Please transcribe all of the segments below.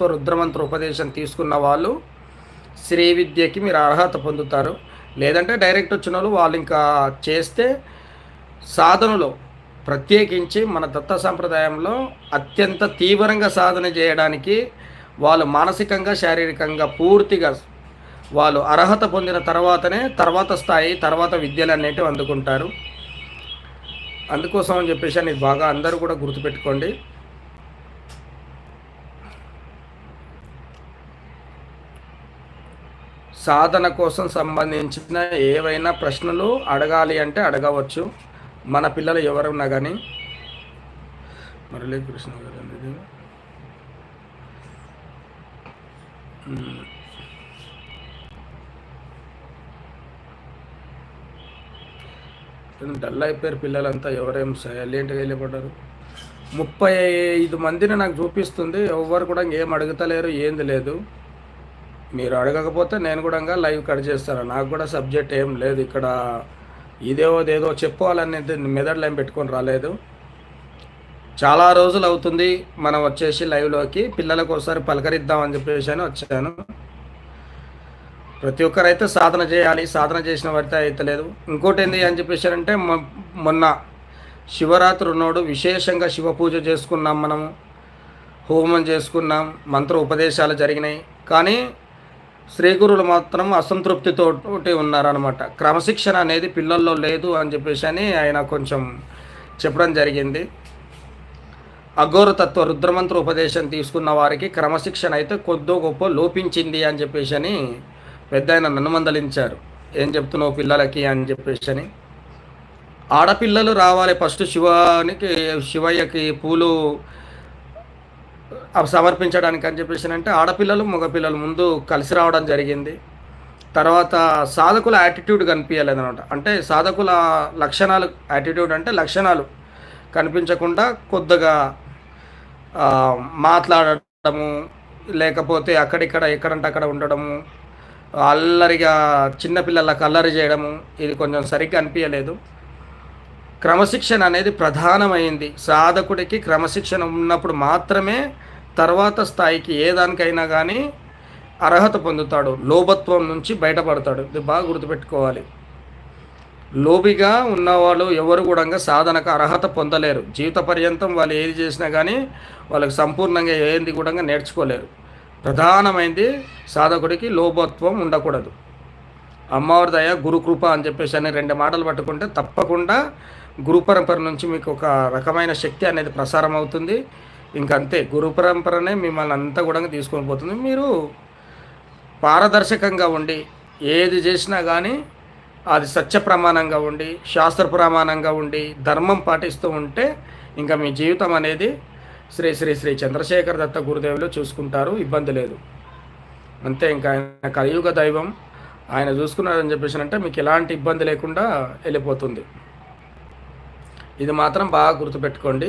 తత్వ రుద్రమంత్ర ఉపదేశం తీసుకున్న వాళ్ళు శ్రీ విద్యకి మీరు అర్హత పొందుతారు. లేదంటే డైరెక్ట్ వచ్చిన వాళ్ళు వాళ్ళు ఇంకా చేస్తే సాధనలో ప్రత్యేకించి మన దత్త సాంప్రదాయంలో అత్యంత తీవ్రంగా సాధన చేయడానికి వాళ్ళు మానసికంగా శారీరకంగా పూర్తిగా వాళ్ళు అర్హత పొందిన తర్వాతనే తర్వాత స్థాయి తర్వాత విద్యలు అనేటివి అందుకుంటారు. అందుకోసం అని చెప్పేసి అని బాగా అందరూ కూడా గుర్తుపెట్టుకోండి. సాధన కోసం సంబంధించిన ఏవైనా ప్రశ్నలు అడగాలి అంటే అడగవచ్చు. మన పిల్లలు ఎవరున్నా కానీ మురళీ కృష్ణ గారు అనేది. డల్ అయిపోయారు పిల్లలంతా ఎవరేం సైలెంట్గా వెళ్ళిపడ్డారు ముప్పై ఐదు మందిని నాకు చూపిస్తుంది. ఎవరు కూడా ఏం అడుగుతలేరు ఏంది లేదు. మీరు అడగకపోతే నేను కూడా లైవ్ కట్ చేస్తాను. నాకు కూడా సబ్జెక్ట్ ఏం లేదు. ఇక్కడ ఇదేదో చెప్పుకోవాలని మెదడులో ఏం పెట్టుకొని రాలేదు. చాలా రోజులు అవుతుంది. మనం వచ్చేసి లైవ్లోకి పిల్లలకు ఒకసారి పలకరిద్దామని చెప్పేసి అని వచ్చాను. ప్రతి ఒక్కరైతే సాధన చేయాలి. సాధన చేసిన వారితే అయితలేదు ఇంకోటి ఏంది అని చెప్పేసి అంటే మొ- మొన్న శివరాత్రి ఉన్నోడు విశేషంగా శివ పూజ చేసుకున్నాం మనము. హోమం చేసుకున్నాం. మంత్ర ఉపదేశాలు జరిగినాయి. కానీ శ్రీ గురువులు మాత్రం అసంతృప్తితో ఉన్నారనమాట క్రమశిక్షణ అనేది పిల్లల్లో లేదు అని చెప్పేసి అని ఆయన కొంచెం చెప్పడం జరిగింది. అఘోరతత్వ రుద్రమంత్ర ఉపదేశం తీసుకున్న వారికి క్రమశిక్షణ అయితే కొద్దో గొప్ప లోపించింది అని చెప్పేసి అని పెద్ద ఆయన నన్ను మందలించారు. ఏం చెప్తున్నావు పిల్లలకి అని చెప్పేసి అని. ఆడపిల్లలు రావాలి ఫస్ట్ శివానికి శివయ్యకి పూలు సమర్పించడానికి అని చెప్పేసి అంటే ఆడపిల్లలు మగపిల్లలు ముందు కలిసి రావడం జరిగింది. తర్వాత సాధకుల యాటిట్యూడ్ కనిపించలేదన్నమాట అంటే సాధకుల లక్షణాలు యాటిట్యూడ్ అంటే లక్షణాలు కనిపించకుండా కొద్దిగా మాట్లాడటము లేకపోతే అక్కడిక్కడ ఎక్కడంటే అక్కడ ఉండడము అల్లరిగా చిన్నపిల్లలకు అల్లరి చేయడము ఇది కొంచెం సరిగ్గా అనిపించలేదు. క్రమశిక్షణ అనేది ప్రధానమైంది. సాధకుడికి క్రమశిక్షణ ఉన్నప్పుడు మాత్రమే తర్వాత స్థాయికి ఏ దానికైనా కానీ అర్హత పొందుతాడు. లోభత్వం నుంచి బయటపడతాడు. ఇది బాగా గుర్తుపెట్టుకోవాలి. లోబిగా ఉన్నవాళ్ళు ఎవరు కూడా సాధనకు అర్హత పొందలేరు. జీవిత పర్యంతం వాళ్ళు ఏది చేసినా కానీ వాళ్ళకి సంపూర్ణంగా ఏంది కూడా నేర్చుకోలేరు. ప్రధానమైనది సాధకుడికి లోభత్వం ఉండకూడదు. అమ్మవారి దయ గురుకృప అని చెప్పేసి అని రెండు మాటలు పట్టుకుంటే తప్పకుండా గురు పరంపర నుంచి మీకు ఒక రకమైన శక్తి అనేది ప్రసారం అవుతుంది ఇంకంతే గురు పరంపరనే మిమ్మల్ని అంతా కూడా తీసుకొని పోతుంది. మీరు పారదర్శకంగా ఉండి ఏది చేసినా కానీ అది సత్య ప్రమాణంగా ఉండి శాస్త్ర ప్రమాణంగా ఉండి ధర్మం పాటిస్తూ ఉంటే ఇంకా మీ జీవితం అనేది శ్రీ శ్రీ శ్రీ చంద్రశేఖర్ దత్త గురుదేవులు చూసుకుంటారు ఇబ్బంది లేదు. అంతే ఇంకా ఆయన కలియుగ దైవం ఆయన చూసుకున్నారని చెప్పేసి అంటే మీకు ఎలాంటి ఇబ్బంది లేకుండా వెళ్ళిపోతుంది. ఇది మాత్రం బాగా గుర్తుపెట్టుకోండి.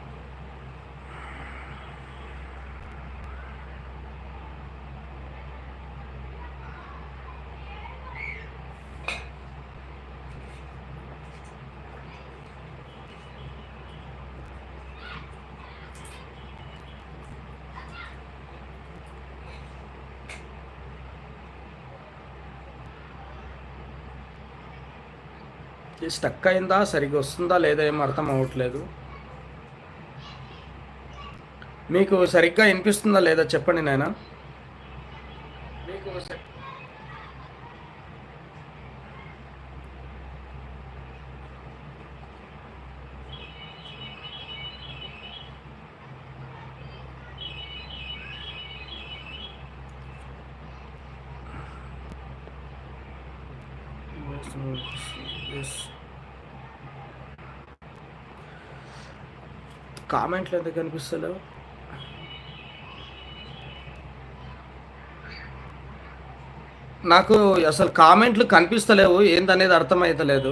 స్టక్ అయిందా? సరిగ్గా వస్తుందా? లేదా ఏం అర్థం అవ్వట్లేదు. మీకు సరిగ్గా వినిపిస్తుందా లేదా చెప్పండి నాయన. మీకు ఎస్ కామెంట్లు ఎందుకు కనిపిస్తలేవు నాకు అసలు కామెంట్లు కనిపిస్తలేవు ఏందనేది అర్థమవుతలేదు